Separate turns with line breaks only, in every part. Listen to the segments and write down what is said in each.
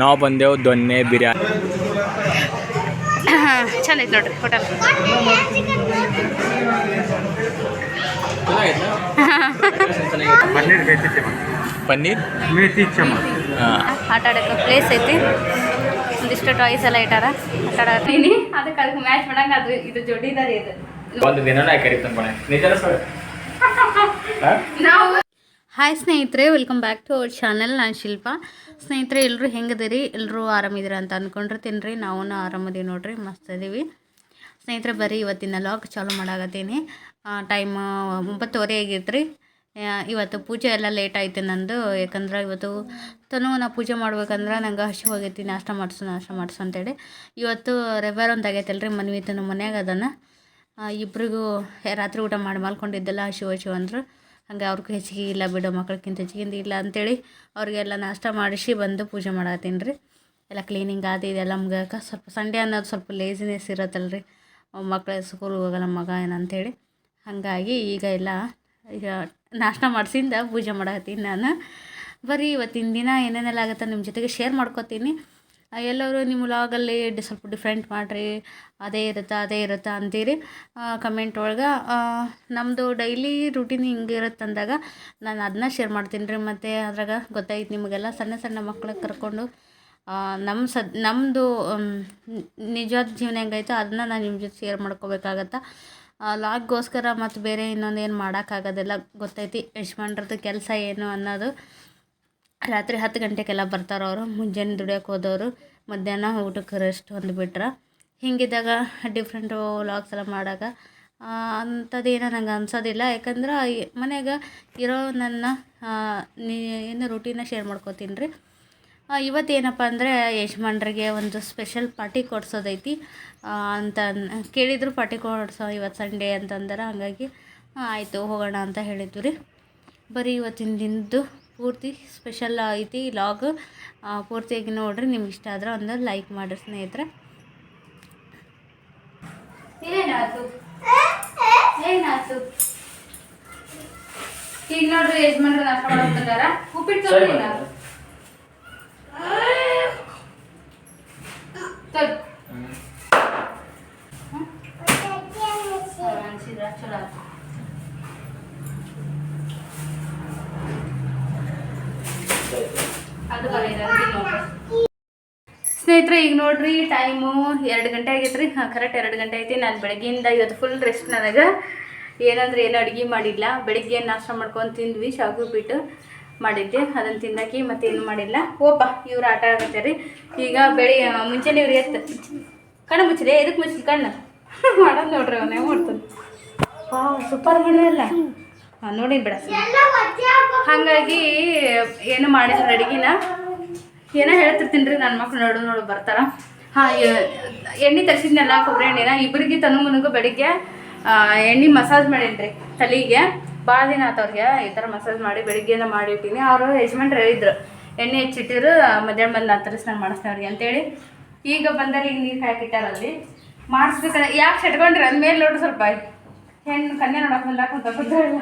ನಾವು ಬಂದೆವು ದೊನ್ನೆ ಬಿರಿಯಾನಿ.
ಚಂದ ಐತೆ ನೋಡ್ರಿ ಹೋಟೆಲ್
ಪನ್ನೀರ್?
ಆಟ ಆಡೋಕೆ ಪ್ಲೇಸ್ ಐತಿ. ಒಂದಿಷ್ಟು ಟಾಯ್ಸ್ ಎಲ್ಲ ಇಟ್ಟಾರ. ಆಟ ಆಡ್ತೀನಿ ಅದಕ್ಕೆ ಅದಕ್ಕೆ ಮ್ಯಾಚ್ ಮಾಡಂಗ ಅದು ಇದು ಜೋಡಿದಾರಿ ಇದು
ಒಂದು ದಿನ ಕರಿತಾನೆ ನಿಜ ಸರ್.
ನಾವು ಹಾಯ್ ಸ್ನೇಹಿತರೆ welcome back to our channel ನಾನು ಶಿಲ್ಪ. ಸ್ನೇಹಿತರೆ ಎಲ್ಲರೂ ಹೆಂಗದಿರಿ ಎಲ್ಲರೂ ಆರಾಮಿದ್ದೀರ ಅಂತ ಅಂದ್ಕೊಂಡಿರ್ತೀನಿ ರೀ. ನಾವು ಆರಾಮದೀವಿ ನೋಡ್ರಿ ಮಸ್ತ್ ಇದೀವಿ ಸ್ನೇಹಿತರೆ ಬರೀ ಇವತ್ತಿನ ಲಾಗ್ ಚಾಲು ಮಾಡಾಕತ್ತೀನಿ. ಟೈಮ್ ಒಂಬತ್ತುವರೆ ಆಗೈತೆ ರೀ. ಇವತ್ತು ಪೂಜೆ ಎಲ್ಲ ಲೇಟ್ ಆಯ್ತು ನಂದು. ಯಾಕಂದ್ರೆ ಇವತ್ತು ತನೂ ನಾ ಪೂಜೆ ಮಾಡ್ಬೇಕಂದ್ರೆ ನಂಗೆ ಹಸಿ ಹೋಗೈತಿ. ನಾಷ್ಟ ಮಾಡಿಸು ನಾಷ್ಟ ಮಾಡಿಸು ಅಂತೇಳಿ. ಇವತ್ತು ರವಿವಾರ ಒಂದು ಆಗೈತಲ್ಲ ರೀ ಮನ್ವಿ ತನು ಮನ್ಯಾಗ ಅದನ್ನ ಆ, ಇಬ್ರಿಗೂ ರಾತ್ರಿ ಊಟ ಮಾಡಿ ಮಲ್ಕೊಂಡಿದ್ದೆಲ್ಲ ಹಸಿವು ಹಸಿವು ಅಂದರು. ಹಂಗೆ ಅವ್ರಿಗೂ ಹೆಚ್ಚಿಗೆ ಇಲ್ಲ, ಬಿಡೋ ಮಕ್ಳಿಗಿಂತ ಹೆಚ್ಚಿಗೆ ಇಲ್ಲ ಅಂತೇಳಿ ಅವ್ರಿಗೆಲ್ಲ ನಾಷ್ಟ ಮಾಡಿಸಿ ಬಂದು ಪೂಜೆ ಮಾಡತ್ತೀನಿ ರೀ. ಎಲ್ಲ ಕ್ಲೀನಿಂಗ್ ಅದು ಇದೆಲ್ಲ ಮುಗಿಯೋಕೆ ಸ್ವಲ್ಪ ಸಂಡೇ ಅನ್ನೋದು ಸ್ವಲ್ಪ ಲೇಝಿನೆಸ್ ಇರತ್ತಲ್ಲ ರೀ ಮಕ್ಳ ಸ್ಕೂಲ್ಗೆ ಹೋಗಲ್ಲ ಮಗ ಏನಂತೇಳಿ ಹಾಗಾಗಿ ಈಗ ಎಲ್ಲ ಈಗ ನಾಷ್ಟ ಮಾಡಿಸಿಂದ ಪೂಜೆ ಮಾಡತ್ತೀನಿ ನಾನು. ಬರೀ ಇವತ್ತಿನ ದಿನ ಏನೇನೆಲ್ಲ ಆಗುತ್ತೆ ನಿಮ್ಮ ಜೊತೆಗೆ ಶೇರ್ ಮಾಡ್ಕೊತೀನಿ. ಎಲ್ಲರೂ ನಿಮ್ಮ ವ್ಲಾಗಲ್ಲಿ ಡಿ ಸ್ವಲ್ಪ ಡಿಫ್ರೆಂಟ್ ಮಾಡಿರಿ. ಅದೇ ಇರುತ್ತಾ ಅದೇ ಇರುತ್ತಾ ಅಂತೀರಿ. ಕಮೆಂಟ್ ಒಳಗೆ ನಮ್ಮದು ಡೈಲಿ ರೂಟೀನ್ ಹಿಂಗೆ ಇರುತ್ತೆ ಅಂದಾಗ ನಾನು ಅದನ್ನ ಶೇರ್ ಮಾಡ್ತೀನಿ ರೀ. ಮತ್ತು ಅದ್ರಾಗ ಗೊತ್ತಾಯ್ತು ನಿಮಗೆಲ್ಲ ಸಣ್ಣ ಸಣ್ಣ ಮಕ್ಳಿಗೆ ಕರ್ಕೊಂಡು ನಮ್ಮ ಸದ್ ನಮ್ಮದು ನಿಜವಾದ ಜೀವನ ಹೆಂಗೈತೋ ಅದನ್ನ ನಾನು ನಿಮ್ಮ ಜೊತೆ ಶೇರ್ ಮಾಡ್ಕೋಬೇಕಾಗತ್ತೆ. ಲಾಗ್ಗೋಸ್ಕರ ಮತ್ತು ಬೇರೆ ಇನ್ನೊಂದು ಏನು ಮಾಡೋಕ್ಕಾಗೋದಿಲ್ಲ ಗೊತ್ತೈತಿ ಯಜಮಾನ್ರದ್ದು ಕೆಲಸ ಏನು ಅನ್ನೋದು. ರಾತ್ರಿ ಹತ್ತು ಗಂಟೆಗೆಲ್ಲ ಬರ್ತಾರೆ ಅವರು. ಮುಂಜಾನೆ ದುಡಿಯೋಕೆ ಹೋದವರು. ಮಧ್ಯಾಹ್ನ ಊಟಕ್ಕೆ ರೆಸ್ಟ್ ಹೊಂದ್ಬಿಟ್ರೆ. ಹಿಂಗಿದ್ದಾಗ ಡಿಫ್ರೆಂಟ್ ವ್ಲಾಗ್ಸ್ ಎಲ್ಲ ಮಾಡಾಗ ಅಂಥದ್ದೇನೋ ನಂಗೆ ಅನ್ಸೋದಿಲ್ಲ. ಯಾಕಂದ್ರೆ ಮನೆಗೆ ಇರೋ ನನ್ನ ಏನು ರೂಟೀನ ಶೇರ್ ಮಾಡ್ಕೋತೀನಿ ರೀ. ಇವತ್ತು ಏನಪ್ಪ ಅಂದರೆ ಯಜಮಾನ್ರಿಗೆ ಒಂದು ಸ್ಪೆಷಲ್ ಪಾರ್ಟಿ ಕೊಡ್ಸೋದೈತಿ. ಅಂತ ಕೇಳಿದ್ರು ಪಾರ್ಟಿ ಕೊಡ್ಸೋ ಇವತ್ತು ಸಂಡೇ ಅಂತಂದ್ರೆ. ಹಾಗಾಗಿ ಆಯಿತು ಹೋಗೋಣ ಅಂತ ಹೇಳಿದ್ವಿ ರೀ. ಬರೀ ಇವತ್ತಿನ ದಿನದ್ದು ಪೂರ್ತಿ ಸ್ಪೆಷಲ್ ಐತಿ ಲಾಗ್. ಪೂರ್ತಿಯಾಗಿ ನೋಡ್ರಿ ನಿಮ್ಗೆ ಇಷ್ಟ ಆದ್ರೆ ಒಂದು ಲೈಕ್ ಮಾಡಿರಿ ಸ್ನೇಹಿತರೆ. ಏನಾಯ್ತು? ಏನಾಯ್ತು? ಈಗ ನೋಡ್ರಿ ಯಜಮಾನ್ರ ನಾಷ್ಟ ಮಾಡ್ತಾರ ಉಪ್ಪಿಟ್ಟು
ಸರಿ
ಅದು ಸ್ನೇಹಿತರೆ, ಈಗ ನೋಡ್ರಿ ಟೈಮು ಎರಡು ಗಂಟೆ ಆಗೈತೆ ಹಾಂ ಕರೆಕ್ಟ್ ಎರಡು ಗಂಟೆ ಐತಿ. ನಾನು ಬೆಳಗ್ಗೆಯಿಂದ ಇವತ್ತು ಫುಲ್ ರೆಸ್ಟ್ ನನಗೆ. ಏನಂದ್ರೆ ಏನು ಅಡುಗೆ ಮಾಡಿಲ್ಲ. ಬೆಳಿಗ್ಗೆ ನಾಷ್ಟ ಮಾಡ್ಕೊಂಡು ತಿಂದ್ವಿ, ಶಾವಿಗೆ ಉಪ್ಪಿಟ್ಟು ಮಾಡಿದ್ದೆ. ಅದನ್ನು ಮತ್ತೆ ಏನು ಮಾಡಿಲ್ಲ. ಓಪ ಇವ್ರು ಆಟ ಆಗತ್ತೆ ರೀ ಈಗ ಬೆಳಿ ಮುಂಚೆನೇ ಇವ್ರು ಎತ್ತ. ಕಣ್ಣು ಮುಚ್ಚಿದೆ. ಎದಕ್ಕೆ ಮುಚ್ಚಿ ಕಣ್ಣು? ಮಾಡೋದು ನೋಡ್ರಿ ಅವನೇ, ಮಾಡ್ತಾನೆ. ಸೂಪರ್ ಮಾಡಿದೆ ಹಾಂ ನೋಡಿ ಬಿಡ ಹಾಗಾಗಿ ಏನು ಮಾಡಿದ್ರು ಅಡುಗೆನ? ಏನೋ ಹೇಳ್ತಿರ್ತೀನಿ ರೀ ನನ್ನ ಮಕ್ಳು ನೋಡು ನೋಡು ಬರ್ತಾರ. ಹಾಂ ಎಣ್ಣೆ ತರಿಸಿದ್ನಲ್ಲ ಕೊಬ್ಬರಿ ಎಣ್ಣೆನ ಇಬ್ಬರಿಗೆ ತನು ಮನಗೂ ಬೆಳಿಗ್ಗೆ ಎಣ್ಣೆ ಮಸಾಜ್ ಮಾಡೀನಿ ರೀ ತಲೆಗೆ. ಭಾಳ ದಿನ ಆತವ್ರಿಗೆ ಈ ಥರ ಮಸಾಜ್ ಮಾಡಿ ಬೆಳಿಗ್ಗೆನ ಮಾಡಿಟ್ಟಿನಿ ಅವರು ಯಜಮಾನ್ರು ಹೇಳಿದ್ರು ಎಣ್ಣೆ ಹೆಚ್ಚಿಟ್ಟಿರು ಮಧ್ಯಾಹ್ನ ಬಂದು ನಾನು ತರಿಸಿ ನಾನು ಮಾಡಿಸ್ತೇನೆ ಅವ್ರಿಗೆ ಅಂತೇಳಿ. ಈಗ ಬಂದರೆ ಈಗ ನೀರು ಹಾಕಿಟ್ಟಾರಲ್ಲಿ ಮಾಡಿಸ್ಬೇಕಂದ್ರೆ ಯಾಕೆ ಸೆಟ್ಕೊಂಡ್ರಿ ಅಂದಮೇಲೆ ನೋಡ್ರಿ ಸ್ವಲ್ಪ. ಹೆಣ್ಣು ಕನ್ಯಾ ನೋಡಕ್ಕೆ ಬಂದಾಕ ಅಂತ ಗೊತ್ತಿಲ್ಲ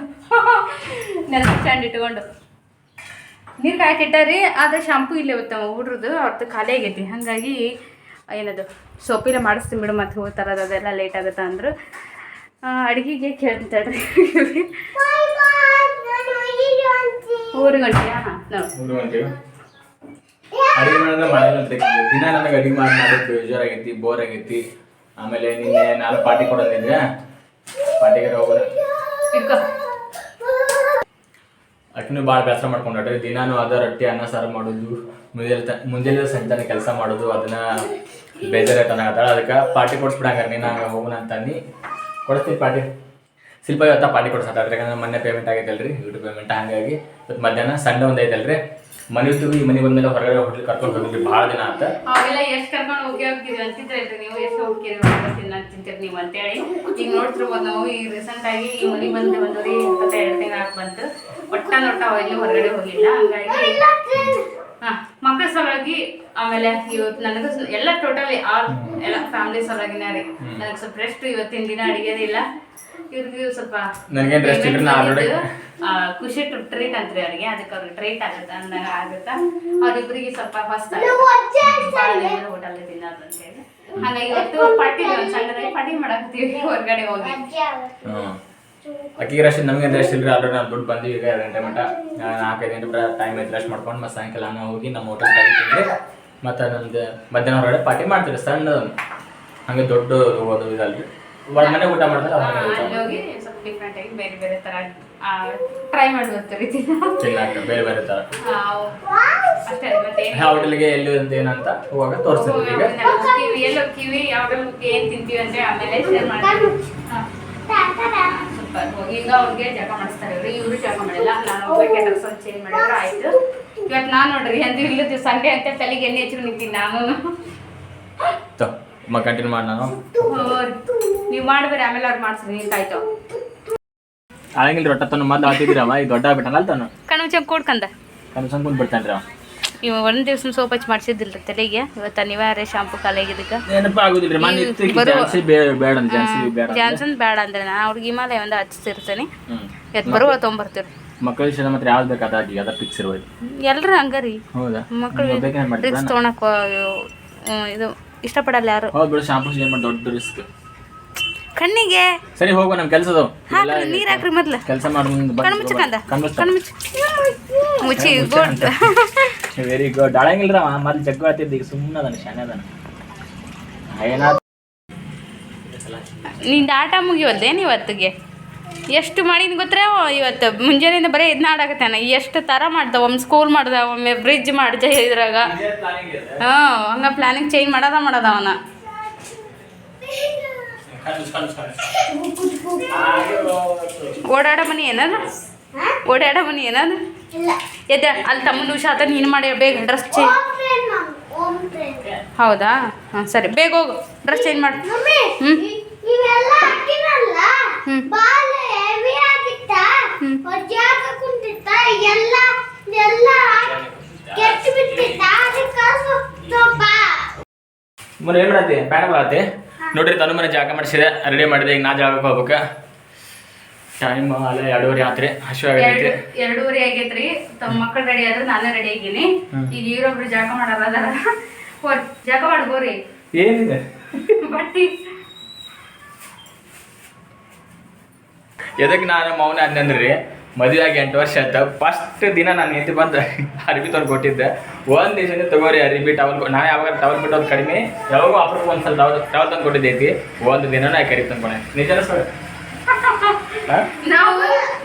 ನೆಲದ ಸ್ಟ್ಯಾಂಡ್ ಇಟ್ಕೊಂಡು. ನೀರು ಕಾಯಕ್ಕಿಟ್ಟಾರಿ ಆದರೆ ಶಾಂಪು ಇಲ್ಲೇ ಇವತ್ತು ಹುಡ್ರದ್ದು ಅವ್ರದ್ದು ಖಾಲಿ ಆಗೈತಿ. ಹಾಗಾಗಿ ಏನದು ಸೋಪಿಲ್ಲ ಮಾಡಿಸ್ತೀನಿ ಬಿಡು ಮತ್ತೆ ಹೋಗ್ತಾರದು ಅದೆಲ್ಲ ಲೇಟ್ ಆಗುತ್ತೆ ಅಂದರು. ಅಡುಗೆಗೆ ಕೇಳ್ತಾಳ್ರಿ ಹಾಂ ನೋಡಿ.
ಮೂರು ಗಂಟೆಗೆ ಅಡಿಗೆ ಮಾಡೋದ್ರೆ ಮಾಡಿಲ್ಲ ಅಂತ ಇರ್ತಿದ್ದೆ. ದಿನ ನನಗೆ ಅಡಿಗೆ ಮಾಡಿ ಮಾಡಿ ಬೇಜಾರಾಗೈತಿ ಬೋರ್ ಆಗೈತಿ. ಆಮೇಲೆ ನಿನ್ನೆ ನಾನು ಪಾರ್ಟಿ ಕೊಡೋದಿದ್ರೆ ಪಾರ್ಟಿಗೆ
ಹೋಗೋಣ.
ಅಕ್ಕನೂ ಭಾಳ ಬೇಸರ ಮಾಡ್ಕೊಂಡ್ರಿ ದಿನಾನು ಅದ ರೊಟ್ಟಿ ಅನ್ನ ಸಾರು ಮಾಡೋದು. ಮುಂಜಾನೆ ತ ಮುಂಜಾನೆ ಸಂಜಾನೆ ಕೆಲಸ ಮಾಡೋದು. ಅದನ್ನ ಬೇಜಾರ ಅನ್ನಕತ್ತಾಳ ಅದಕ್ಕೆ ಪಾರ್ಟಿ ಕೊಡಿಸ್ಬಿಡಂಗ ನೀನು ಹಂಗೆ ಹೋಗೋಣ ಅಂತಂದು ಕೊಡಿಸ್ತೀನಿ ಪಾರ್ಟಿ. ಶಿಲ್ಪ ಇವತ್ತ ಪಾರ್ಟಿ ಕೊಡ್ಸತ್ತ ಯಾಕಂದ್ರೆ ಮೊನ್ನೆ ಪೇಮೆಂಟ್ ಆಗೈತಲ್ರಿ. ಯೂಟ್ಯೂಬ್ ಪೇಮೆಂಟ್ ಹಂಗಾಗಿ. ಇವತ್ತು ಮಧ್ಯಾಹ್ನ ಸಂಡೆ ಒಂದು ಐತಲ್ರಿ ಮನೆ ಈ ಮನೆ ಬಂದ್ಮೇಲೆ ಹೊರಗಡೆ ಹೋಟೆಲ್ ಕರ್ಕೊಂಡು ಹೋಗಿದ್ರಿ ಬಹಳ ದಿನ ಆತ?
ಅವೆಲ್ಲ ಎಷ್ಟು ಕರ್ಕೊಂಡು ಹೋಗಿ ಹೋಗ್ತೀವಿ ಅಂತಿದ್ರಿ ನೀವು ಎಷ್ಟು ಹೋಗ್ತೀರಿ ತಿನ್ನ ತಿಂತೀರಿ ನೀವು ಅಂತೇಳಿ. ಈಗ ನೋಡ್ತಿರ್ಬೋದು ನಾವು ಈಗ ರೀಸೆಂಟ್ ಆಗಿ ಈ ಮನೆ ಬಂದು ಬಂದವ್ರಿ ಇಪ್ಪತ್ತೆರಡು ಆಗಿ ಬಂತು. ಒಟ್ಟ ನೋಟ ಎಲ್ಲಿ ಹೊರಗಡೆ ಹೋಗಿಲ್ಲ ಹಂಗಾಗಿ ಹಾ ಮಕ್ಕಳ ಸಲುವಾಗಿ ಆಮೇಲೆ ಇವತ್ತು ನನಗೂ ಎಲ್ಲ ಟೋಟಲಿ ಆಲ್ ಎಲ್ಲ ಫ್ಯಾಮಿಲಿ ಸಲುವಾಗಿನ ರೀ. ನನಗೆ ಸ್ವಲ್ಪ ರೆಸ್ಟ್ ಇವತ್ತಿನ ದಿನ ಅಡಿಗೆದಿಲ್ಲ. ಇವ್ರಿಗೆ ಸ್ವಲ್ಪ
ನನಗೆ interest ಇದ್ರೆ ನಾ already-
ಆ, ಖುಷಿ ಟ್ರೀಟ್ ಅಂತ್ರಿ ಅವ್ರಿಗೆ ಅದಕ್ಕೆ ಅವ್ರಿಗೆ ಟ್ರೀಟ್ ಆಗುತ್ತೆ ಅಂದಾಗ ಆಗುತ್ತಾ ಅವ್ರಿಬ್ರಿಗೆ ಸ್ವಲ್ಪ ಫಸ್ಟ್ ಹೋಟೆಲ್ ತಿನ್ನೋದು ಅಂತ ಹೇಳಿ. ಹಾಗಾಗಿ ಇವತ್ತು ಪಾರ್ಟಿ ಒಂದು ಸಣ್ಣದಾಗಿ ಪಾರ್ಟಿ ಮಾಡಕತ್ತೀವಿ ಹೊರಗಡೆ ಹೋಗಿ.
ಅಕ್ಕಿಗೆ ರೆಸ್ಟ್ ನಮಗೆ ರಶ್ ಇಲ್ರಿ ಆಲ್ರೆಡಿ ನಾವು ದುಡ್ಡು ಬಂದ್ವಿ ಈಗ ಎರಡು ಗಂಟೆ ಮಟ್ಟ ನಾಲ್ಕೈದು ಗಂಟೆ ಟೈಮ್ ಐತೆ ರೆಸ್ಟ್ ಮಾಡ್ಕೊಂಡು ಮತ್ತೆ ಸಾಯಂಕಾಲ ನಾವು ಹೋಗಿ ನಮ್ಮ ಹೋಟೆಲ್ ತಗೊಂಡ್ರಿ ಮತ್ತೆ ನಮ್ದು ಮಧ್ಯಾಹ್ನ ಹೊರಗಡೆ ಪಾರ್ಟಿ ಮಾಡ್ತೀವಿ ಸಣ್ಣ ಹಂಗೆ ದೊಡ್ಡ ಹೋಗೋದು ಇದಲ್ರಿ ಮನೆ ಊಟ ಮಾಡ್ತಾರೆ
ಅಲ್ಲಿ ಹೋಗಿ ಸ್ವಲ್ಪ ಡಿಫ್ರೆಂಟ್ ಆಗಿ ಬೇರೆ ಬೇರೆ ತರ ಟ್ರೈ ಮಾಡಿ ಬರ್ತೀವಿ
ತಿನ್ನಕ್ಕೆ ಬೇರೆ ಬೇರೆ ತರ.
ಅಷ್ಟೇ ಮತ್ತೆ
ಹೋಟೆಲ್ಗೆ ಎಲ್ಲಿ ಅಂತ ಏನಂತ ಹೋಗಾಗ ತೋರಿಸ್ತೀನಿ ಈಗ
ಕಿವಿ ಎಲ್ಲ ಕಿವಿ ಯಾವ್ದು ಏನು ತಿಂತೀವಿ ಅಂದ್ರೆ ಆಮೇಲೆ ಶೇರ್ ಮಾಡ್ತೀವಿ. ಸ್ವಲ್ಪ ಹೋಗಿ ಈಗ ಅವ್ರಿಗೆ ಜಗ ಮಾಡಿಸ್ತಾರೆ ಇವ್ರು. ಇವ್ರು ಜಗ ಮಾಡಿಲ್ಲ. ನಾನು ಹೋಗ್ಬೇಕು ಡ್ರೆಸ್ ಚೇಂಜ್ ಮಾಡಿದ್ರೆ ಆಯ್ತು. ಇವತ್ತು ನಾನು ನೋಡ್ರಿ ಅಂದ್ರೆ ಇಲ್ಲದ ಸಂಡೆ ಅಂತ ತಲೆಗೆ ಎಣ್ಣೆ ಹಚ್ಚಿ ನಿಂತೀನಿ ನಾನು
ತೊ ಮ ಕಂಟಿನ್ಯೂ ಮಾಡಿ ನಾನು.
ನೀವು ಮಾಡ್ಬೇರಿ ಆಮೇಲೆ ಅವ್ರು ಮಾಡ್ಸ್ರಿ ನಿಂತಾಯ್ತು
ಆಗಂಗಿಲ್ಲ ರೊಟ್ಟ ತನ್ನ ಮೊದ್ಲು ಆತಿದ್ರವ ಈಗ ದೊಡ್ಡ ಆಗ್ಬಿಟ್ಟಲ್ಲ ತಾನು.
ಕಣ್ಣು ಚಂಗ್ ಕೂಡ್ಕಂದ.
ಕನಸಂಗ್ ಕುಂತ್ ಬಿಡ್ತಾನ್ರಿ ಅವ.
ಇವ ಒಂದ್ ದಿವ್ಸ ಸೋಪ್ ಹಚ್ಚಿ ಮಾಡ್ಸಿದ್ದಿಲ್ಲ ತಲೆಗೆ. ಇವತ್ತು ಅನಿವಾರ್ಯ ಶಾಂಪು ಕಾಲಾಗಿದ್ದಕ್ಕೆ
ನೆನಪ ಆಗುದಿಲ್ರಿ ಮನೆ ಜಾಸ್ತಿ ಬೇಡ ಅಂತ ಜಾಸ್ತಿ ಬೇಡ
ಜಾನ್ಸನ್ ಬೇಡ ಅಂದ್ರೆ ನಾನು ಅವ್ರಿಗೆ ಹಿಮಾಲಯ ಒಂದು ಹಚ್ಚಿರ್ತೀನಿ
ಹ್ಮ್.
ಎತ್ ಬರುವ ತೊಂಬರ್ತೀರಿ
ಮಕ್ಕಳ ವಿಷಯ ಮಾತ್ರ ಯಾವ್ದು ಬೇಕು ಅದಾಗಿ ಅದ ಫಿಕ್ಸ್ ಇರೋದು.
ಎಲ್ಲರೂ ಹಂಗರಿ.
ಹೌದಾ?
ಮಕ್ಕಳು ರಿಕ್ಸ್ ತೊಗೊಳಕ್ ಇದು ಇಷ್ಟಪಡಲ್ಲ ಯಾರು?
ಹೌದು ಬಿಡು ಶಾಂಪೂ ಏನ್ ಮಾಡಿ ದೊಡ್ಡ ರಿಸ್ಕ್
ಕಣ್ಣಿಗೆ.
ಸರಿ ಹೋಗು ನಮ್ ಕೆಲಸ
ಹಾಕ್ರಿ ನೀರ್ ಹಾಕ್ರಿ ಮೊದ್ಲು.
ಕೆಲಸ ಮಾಡಿ
ಕಣ್ಣು ಮುಚ್ಚಕಂದ. ಕಣ್ಣು ಮುಚ್ಚ. ಮುಚ್ಚಿ ಗುಡ್.
ವೆರಿ ಗುಡ್ ಅಳಂಗಿಲ್ರ ಮೊದ್ಲು ಜಗ್ಗು ಆತಿದ್ದ ಈಗ ಸುಮ್ಮನೆ ಅದನ್ನ ಶಾನೆ ಅದನ್ನ. ಏನಾದ
ನಿಂದ ಆಟ ಮುಗಿಯೋದೇನು ಇವತ್ತಿಗೆ? ಎಷ್ಟು ಮಾಡಿದ್ ಗೊತ್ತರೆ ಇವತ್ತು ಮುಂಜಾನೆಯಿಂದ ಬರೀ ಇದನ್ನ ನಾ ಎಷ್ಟು ಥರ ಮಾಡ್ದ ಒಮ್ಮೆ ಸ್ಕೂಲ್ ಮಾಡ್ದ ಒಮ್ಮೆ ಬ್ರಿಡ್ಜ್ ಮಾಡ್ದ ಇದ್ರಾಗ. ಹಾಂ ಹಂಗೆ ಪ್ಲಾನಿಂಗ್ ಚೇಂಜ್ ಮಾಡದ ಮಾಡದ ಅವನ. ಓಡಾಡ ಮನಿ ಏನದ? ಓಡಾಡ ಮನಿ ಏನದ? ಎದ್ದ ಅಲ್ಲಿ ತಮ್ಮನ ಹುಷಾತ ನೀನು ಮಾಡಿ ಬೇಗ ಡ್ರೆಸ್ ಚೇಂಜ್ ಹೌದಾ? ಹಾಂ ಸರಿ ಬೇಗ ಹೋಗು. ಡ್ರೆಸ್ ಚೇಂಜ್ ಮಾಡು. ಹ್ಞೂ
ಇವೆಲ್ಲ ಹಾಕಿನಲ್ಲ
ಹ್ಮ್.
ಬಾಲ ಹೆವಿ ಆಗಿತ್ತ?
ಹ್ಮ್.
ಕುಂತಿತ್ತ? ಎಲ್ಲ ಎಲ್ಲ ಕೆಟ್ಟು ಬಿಟ್ಟಿತ್ತ? ಅದಕ್ಕ ಸ್ವಲ್ಪ
ಮೊನ್ನೆ ಏನ್ ಮಾಡತ್ತಿ? ಪ್ಯಾನ್ ಮಾಡತ್ತಿ ನೋಡ್ರಿ ತನು ಮನೆ ಜಾಗ ಮಾಡಿಸಿದೆ. ರೆಡಿ ಮಾಡಿದೆ. ಈಗ ನಾ ಜಾಗಕ್ಕೆ ಹೋಗ್ಬೇಕು ಟೈಮ್ ಅಲ್ಲ ಎರಡೂವರೆ ಆತ್ರಿ. ಹಸಿವು ಆಗೈತಿ.
ಎರಡು ಎರಡೂವರೆ ಆಗೈತ್ರಿ. ತಮ್ಮ ಮಕ್ಕಳು ರೆಡಿ ಆದ್ರೆ ನಾನೇ ರೆಡಿ ಆಗೀನಿ. ಈಗ ಇವ್ರೊಬ್ರು ಜಾಗ ಮಾಡಲ್ಲ ಜಾಗ ಮಾಡ್ಬೋರಿ.
ಏನಿದೆ?
ಬಟ್ಟಿ.
ಎದಕ್ಕೆ ನಾನು ಮೌನ ಅಂದ್ರಿ ಮದುವೆ ಆಗಿ ಎಂಟು ವರ್ಷ ಆಯ್ತು. ಫಸ್ಟ್ ದಿನ ನಾನು ನಿಂತು ಬಂದು ಅರ್ಬಿ ತಂದು ಕೊಟ್ಟಿದ್ದೆ. ಒಂದು ದಿವಸನೇ ತಗೋರಿ ಅರ್ಬಿ ಟವಲ್ ನಾ ಯಾವಾಗ ಟವಲ್ ಬಿಟ್ಟೋದು ಕಡಿಮೆ ಯಾವಾಗೂ ಅಪ್ರೂಪ್ ಒಂದ್ಸಲ ಟವಲ್ ಟವಲ್ ತಂದು ಕೊಟ್ಟಿದ್ದೈತಿ. ಒಂದು ದಿನ ನಾ ಕರಿ ತಂದ್ಕೊಂಡೆ ನಿಜನ ಸರ್?
ನಾವು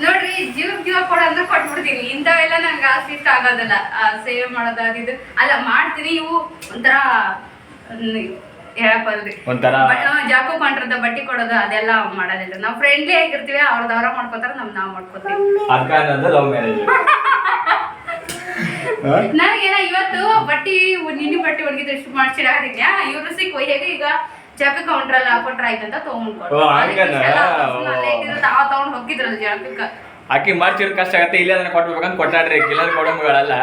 ನೋಡ್ರಿ ಜೀವ ಜೀವ ಕೊಡ ಅಂದ್ರೆ ಕೊಟ್ಬಿಡ್ತೀನಿ. ಇಂಥವೆಲ್ಲ ನಂಗೆ ಆಸೆ ಇಷ್ಟ ಆಗೋದಲ್ಲ ಆ, ಸೇವೆ ಮಾಡೋದಾಗಿದ್ದು ಅಲ್ಲ ಮಾಡ್ತೀನಿ ಇವು ಒಂಥರ ಹೇಳಕ್ ಬಲ್ರಿ
ಒಂಥರ
ಜಾಕು ಕಾಂಟ್ರದ ಬಟ್ಟಿ ಕೊಡೋದು ಅದೆಲ್ಲ ಮಾಡೋದಿಲ್ಲ. ನಾವು ಫ್ರೆಂಡ್ಲಿ ಆಗಿರ್ತೀವಿ ಅವ್ರದ್ದು ಅವ್ರ ಮಾಡ್ಕೋತಾರ ನಮ್ ನಾವ್ ಮಾಡ್ಕೋತೀವಿ.
ಅದಕ್ಕೆ ಅನ್ನೋದು ಲವ್ ಮ್ಯಾರೇಜ್
ನನಗೇನ ಇವತ್ತು ಬಟ್ಟಿ ನಿನ್ನೆ ಬಟ್ಟಿ ಒಣಗಿದ್ರೆ ಇಷ್ಟು ಮಾಡ್ಸಿಡಾಕತ್ತೀನಿ ಇವ್ರು ಸಿಕ್ ಹೇಗೆ ಈಗ ಜಾಕ ಕೌಂಟ್ರಲ್ಲಿ ಕೊಟ್ರ ಆಯ್ತಂತ ತಗೊಂಡ್ಕೊಂಡು
ಹಂಗನ?
ತಾವ ತಗೊಂಡ್ ಹೋಗಿದ್ರಲ್ಲ ಜಾಕಕ್ಕ.
ಆಕಿ ಮಾಡ್ಸಿಡ್ ಕಷ್ಟ ಆಗತ್ತೆ, ಇಲ್ಲ ಅದನ್ನ ಕೊಟ್ಬೇಕಂತ ಕೊಟ್ಟಾಡ್ರಿ ಕಿಲ್ಲರ್ ಕೊಡಂಬಗಳಲ್ಲ